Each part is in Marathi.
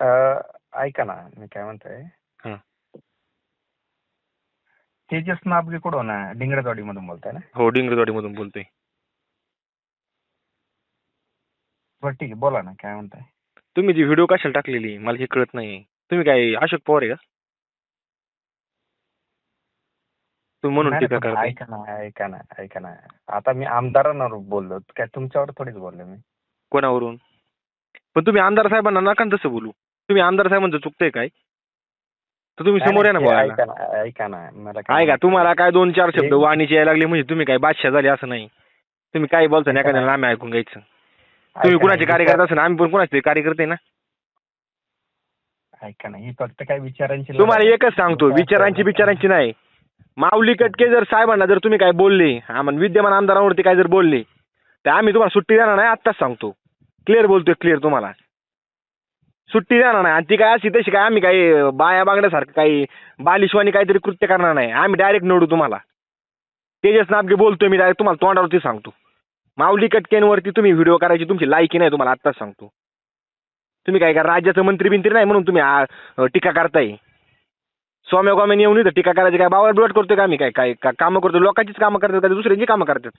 ऐका ना मी काय म्हणतोय? हा. तेजस नाबगे कुठून डिंगरजवाडी मधून बोलताय ना? हो डिंगरवाडीमधून बोलतोय. बरं ठीक आहे बोला ना काय म्हणताय? तुम्ही जी व्हिडिओ कशाला टाकलेली मला हे कळत नाही तुम्ही काय अशोक पवार आहे का? तुम्ही म्हणून नाही, टीका नाही, पण करताय. ऐका ना ऐका ना ऐका ना. आता मी आमदारांवर बोललो काय तुमच्यावर थोडीच बोललो मी. कोणावरून? पण तुम्ही आमदार साहेबांना नका ना तसं बोलू. तुम्ही आमदार साहेबांचं चुकतंय काय? तर तुम्ही समोर या ना नाही, बोलायला. ऐका ना ऐका ना मला काय ऐका तुम्हाला काय दोन चार शब्द वाणीचे यायला लागले म्हणजे तुम्ही काय बादशाह झाले असं नाही. तुम्ही काय बोलता ऐका एखाद्याला. आम्ही ऐकून घ्यायचं. तुम्ही कुणाचे कार्यकर्ते असेल आम्ही पण कुणाचे तरी कार्यकर्ते ना? ऐका ना ही फक्त काय विचारांची तुम्हाला एकच. सांगतो विचार- विचारांची विचारांची नाही. माऊली कटके जर साहेबांना जर तुम्ही काय बोलले आम्हाला विद्यमान आमदारांवरती काय जर बोलले तर आम्ही तुम्हाला सुट्टी देणार नाही आत्ताच सांगतो. क्लिअर बोलतोय क्लिअर तुम्हाला. सुट्टी देणार नाही. आणि ती काय अशी तशी काय आम्ही काही बाया बांगड्यासारखं काही बालिशवानी काहीतरी कृत्य करणार नाही. आम्ही डायरेक्ट निवडू तुम्हाला. तेजस नापगे बोलतोय मी डायरेक्ट तुम्हाला तोंडावरती सांगतो. माऊली कटकेंवरती तुम्ही व्हिडिओ करायची तुमची लायकी नाही तुम्हाला आत्ताच सांगतो. तुम्ही काय का राज्याचं मंत्री बिंत्री नाही म्हणून तुम्ही टीका करताय. स्वाम्या गोम्याने येऊन इथं टीका करायची काय बावर बिवट करतोय का आम्ही काय काय का- कामं करतो लोकांचीच कामं करतात का? दुसऱ्यांची कामं करतात?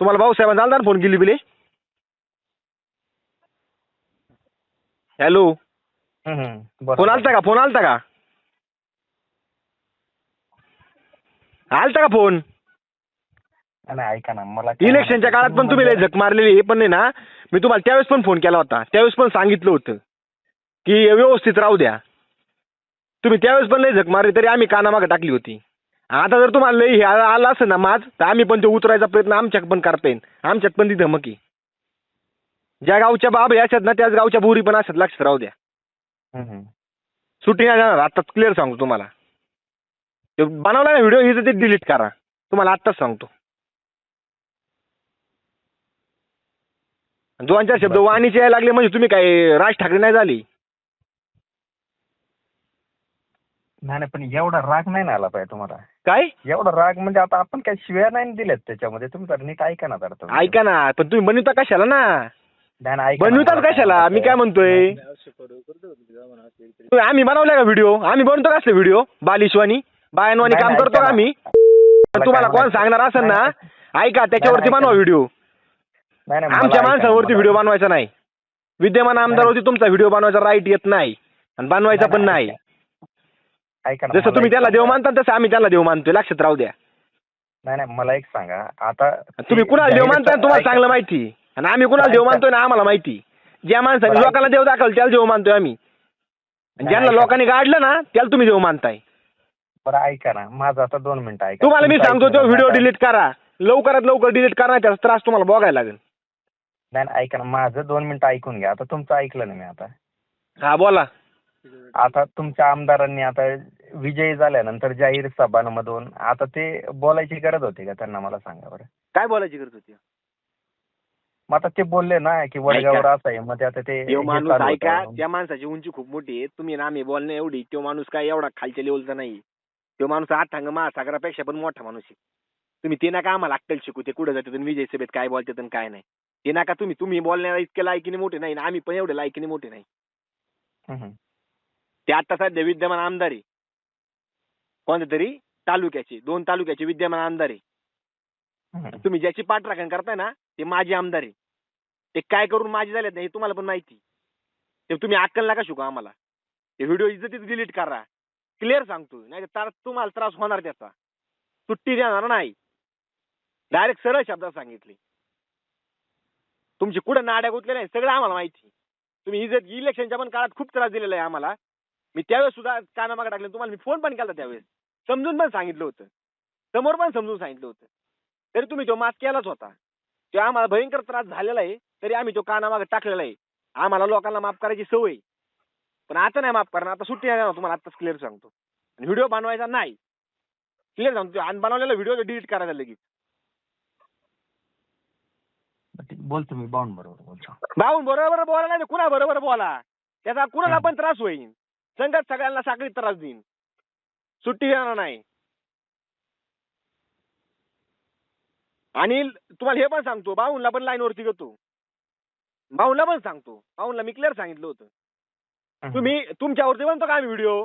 तुम्हाला भाऊसाहेबांना चालणार फोन केली बिले? हॅलो? फोन. आलता का? फोन आलता का? आलता का फोन? नाही ऐका ना मला काय इलेक्शनच्या काळात पण तुम्ही लय झक मारलेली हे पण नाही ना. मी तुम्हाला त्यावेळेस पण फोन केला होता. त्यावेळेस पण सांगितलं होतं की व्यवस्थित राहू द्या. तुम्ही त्यावेळेस पण लय झक मारली तरी आम्ही कानामागं टाकली होती. आता जर तुम्हाला लई हे आलं असं ना माझ तर आम्ही पण ते उतरायचा प्रयत्न आमच्यात पण करता येईल आमच्यात पण ती धमकी. ज्या गावच्या बाब हे असतात ना त्याच गावच्या बोरी पण असतात लक्षात राहू द्या. हम्म. सुट्टी नाही जाणार आता क्लिअर सांगतो तुम्हाला. ते बनवला ना व्हिडिओ हिचं ते डिलीट करा. तुम्हाला आत्ताच सांगतो. दोन चार शब्द. वाणीचे यायला लागले म्हणजे तुम्ही काय राज ठाकरे नाही झाली? नाही पण एवढा राग नाही ना आला पाहिजे तुम्हाला. काय? एवढा राग म्हणजे आता आपण काही शिव्या नाही दिल्यात त्याच्यामध्ये. तुम्ही तर नीट ऐका ना जरा तुम्ही. ऐका ना पण तुम्ही बनवता कशाला ना? नाही, नाही, ऐका ना, बनवतात मला काय कशाला? मी काय. म्हणतोय? तुम्ही आम्ही बनवलाय का व्हिडिओ आम्ही बनवतो कसले व्हिडिओ बालिशवानी बायनवानी नाही, काम नाही, करतो का ऐका आम्ही? तुम्हाला कोण सांगणार असेल ना? ऐका त्याच्यावरती बनवा. व्हिडिओ नाही, नाही, मला आमच्या ऐका ना, माणसावरती मला- व्हिडिओ बनवायचा नाही. विद्यमान आमदारवरती तुमचा व्हिडिओ बनवायचा राईट येत नाही. आणि बनवायचा पण नाही. ऐका ना, जसं मला तुम्ही एक त्याला देव सांगा. मानता तसं आम्ही त्याला देव मानतोय. लक्षात राहू द्या. नाही नाही मला एक सांगा. आता तुम्ही ती कुणाला देव मानताय तुम्हाला ऐका- चांगलं माहिती. आणि आम्ही कुणाला देव ऐका. मानतोय ना आम्हाला माहिती. ज्या माणसाने बरं, लोकांना देव दाखल त्याला देव मानतोय आम्ही. आणि नाही, ज्यांना ऐका. लोकांनी गाडलं ना त्याला तुम्ही देव मानताय. बरं ऐका ना. माझं आता दोन मिनिटं ऐका. तुम्हाला मी तुमचं सांगतो तो व्हिडिओ आता. डिलीट करा. लवकरात लवकर डिलीट करा नाही त्याचा त्रास तुम्हाला बघायला लागेल. नाही नाही, ऐका ना. माझं दोन मिनिटं ऐकून घ्या. आता तुमचं ऐकलं ना मी आता. हा बोला. आता तुमच्या आमदारांनी आता विजयी झाल्यानंतर जाहीर सभांमधून आता ते बोलायची गरज होती का त्यांना मला सांगा बरं. काय बोलायची गरज होती? मग आता ते बोलले ना की वडगावर असं आहे. मग ते आता ते तो हे माणूस चालू होतं. ऐका. त्या माणसाची उंची खूप मोठी आहे. तुम्ही ना आम्ही बोलणं एवढी तो माणूस काय एवढा खालच्या लेवलचा नाही. तो माणूस आठांग महासागरापेक्षा पण मोठा माणूस आहे. तुम्ही ते नका आम्हाला अक्कल शिकू. ते कुठं आणि विजय सभेत काय बोलतात आणि काय नाही. ते नका तुम्ही. तुम्ही बोलण्याला इतके लायकीने मोठे नाही आणि आम्ही पण एवढे लायकीने मोठे नाही. हम्म, हम्म. ते आता सध्या विद्यमान आमदार आहे. कोणत्या तरी तालुक्याचे दोन तालुक्याचे विद्यमान आमदार आहे. तुम्ही ज्याची पाठराखण करताय ना ते माझे आमदार आहे. ते काय करून माझे झालेत नाही हे तुम्हाला पण माहिती ते तुम्ही अक्कल नका शिकू आम्हाला. ते व्हिडिओ इज्जतीत डिलीट करा. क्लिअर सांगतो नाही तर तुम्हाला त्रास होणार त्याचा. सुट्टी देणार नाही. डायरेक्ट सरळ शब्दात सांगितले. तुमची कुठं नाड्या गुतलेल्या आहेत सगळं आम्हाला माहिती तुम्ही इज्जत इलेक्शनच्या पण काळात खूप त्रास दिलेला आहे आम्हाला. मी त्यावेळेस सुद्धा कानामागे टाकले तुम्हाला मी फोन पण केला त्यावेळेस. समजून पण सांगितलं होतं. समोर पण समजून सांगितलं होतं. तरी तुम्ही तो माफ केलाच होता. तो आम्हाला भयंकर त्रास झालेला आहे तरी आम्ही तो कानामागे टाकलेला आहे. आम्हाला लोकांना माफ करायची सवय आहे. पण आता नाही माफ करणार आता सुट्टी नाही देणार तुम्हाला आताच क्लिअर सांगतो. आणि व्हिडिओ बनवायचा नाही. क्लिअर सांगतो आणि बनवलेला व्हिडिओ डिलीट करायचा लगेच. बोल तुम्ही बावून बरोबर बोलतो. बरोबर बोला नाही कुणा बरोबर बोला? त्याचा कुणाला पण त्रास होईल. संगत सगळ्यांना साखळीत त्रास देईन. सुट्टी देणार नाही. आणि तुम्हाला हे पण सांगतो बाऊनला पण लाईन वरती घेतो. भाऊला पण सांगतो भाऊला मी क्लिअर सांगितलं होतं. तुम्ही तुमच्यावरती बनतो का आम्ही व्हिडिओ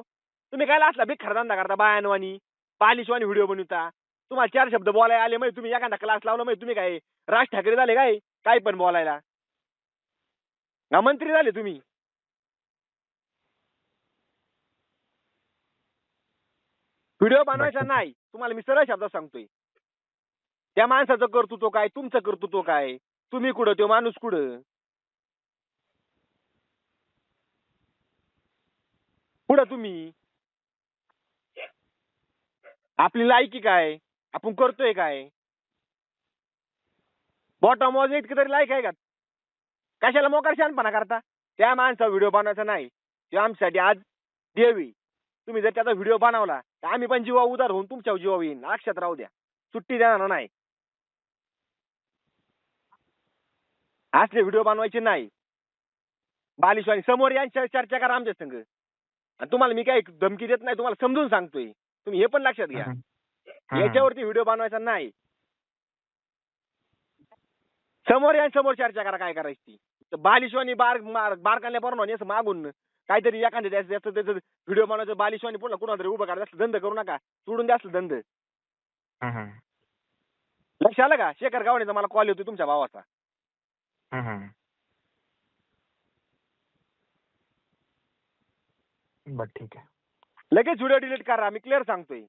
तुम्ही काय असला बिग धंदा करता बायानवानी बालिशवानी व्हिडिओ बनवता? तुम्हाला चार शब्द बोलायला आले माहिती तुम्ही एखादा क्लास लावला माहिती तुम्ही काय राज ठाकरे झाले काय? काय पण बोलायला. ना मंत्री झाले तुम्ही. व्हिडिओ बनवायचा नाही. तुम्हाला मी सरळ शब्दात सांगतोय. त्या माणसाचं कर्तृत्व काय? तुमचं कर्तृत्व काय? तुम्ही कुठं? तो माणूस कुठं? कुठं तुम्ही? आपली लायकी काय? आपण करतोय काय? बॉटम वॉज इतकी तरी लायक आहे का? कशाला मोकार शहाणपणा करता? त्या माणसा व्हिडिओ बनवायचा नाही. ते आमच्यासाठी आज देवी. तुम्ही जर त्याचा व्हिडिओ बनवला तर आम्ही पण जीवा उदार होऊन तुमच्या जीवा येईन. लक्षात राहू द्या. सुट्टी देणार नाही. असले व्हिडिओ बनवायचे नाही. बालिशवाणी समोर यांच्या चर्चा करा आमच्या संग. आणि तुम्हाला मी काही धमकी देत नाही तुम्हाला समजून सांगतोय. तुम्ही हे पण लक्षात घ्या. याच्यावरती व्हिडिओ बनवायचा नाही. समोर या समोर चर्चा करा काय करायची. बालिशवानी बार बारकाल्या असं मागून काहीतरी एखाद्या त्याचं त्याचं त्याचं व्हिडिओ बनवायचं बालिशवानी पुन्हा कुणा तरी उभं करायचं असलं धंद करू नका. सोडून द्या असलं धंद. हम्म. लक्ष आलं का? शेखर गावणेचा मला कॉल येतो तुमच्या भावाचा. हम्म. बर ठीक आहे. लगेच व्हिडिओ डिलीट करा मी क्लिअर सांगतोय.